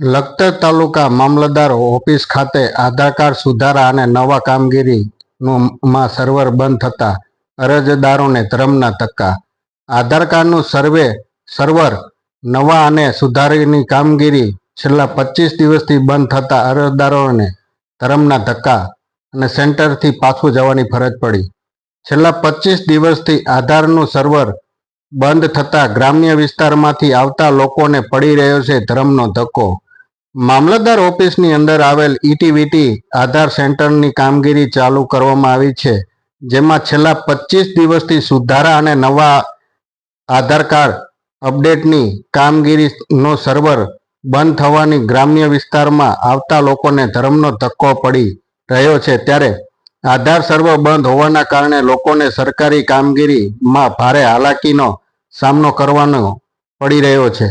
લખતર તાલુકા મામલતદાર office ખાતે આધાર card સુધારા અને નવા કામગીરીનું માં સર્વર બંધ થતા અરજદારોને ધરમના ધક્કા. આધાર કાર્ડનું સર્વે સર્વર નવા અને સુધારીની કામગીરી છેલ્લા પચીસ દિવસથી બંધ થતા અરજદારોને ધરમના ધક્કા અને સેન્ટરથી પાછું જવાની ફરજ પડી. છેલ્લા પચીસ દિવસથી આધારનું સર્વર બંધ થતાં ગ્રામ્ય વિસ્તારમાંથી આવતા લોકોને પડી રહ્યો છે ધરમનો ધક્કો. મામલતદાર ઓફિસની અંદર આવેલ ઈટીવીટી આધાર સેન્ટરની કામગીરી ચાલુ કરવામાં આવી છે, જેમાં છેલ્લા પચીસ દિવસથી સુધારા અને નવા આધાર કાર્ડ અપડેટની કામગીરીનો સર્વર બંધ થવાની ગ્રામ્ય વિસ્તારમાં આવતા લોકોને ધર્મનો ધક્કો પડી રહ્યો છે. ત્યારે આધાર સર્વર બંધ હોવાના કારણે લોકોને સરકારી કામગીરીમાં ભારે હાલાકીનો સામનો કરવાનો પડી રહ્યો છે.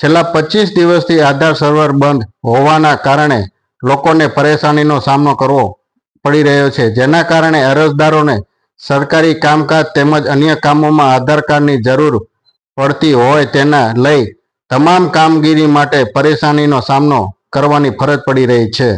છેલ્લા પચીસ દિવસથી આધાર સર્વર બંધ હોવાના કારણે લોકોને પરેશાનીનો સામનો કરવો પડી રહ્યો છે. જેના કારણે અરજદારોને સરકારી કામકાજ તેમજ અન્ય કામોમાં આધાર કાર્ડની જરૂર પડતી હોય તેના લઈ તમામ કામગીરી માટે પરેશાનીનો સામનો કરવાની ફરજ પડી રહી છે.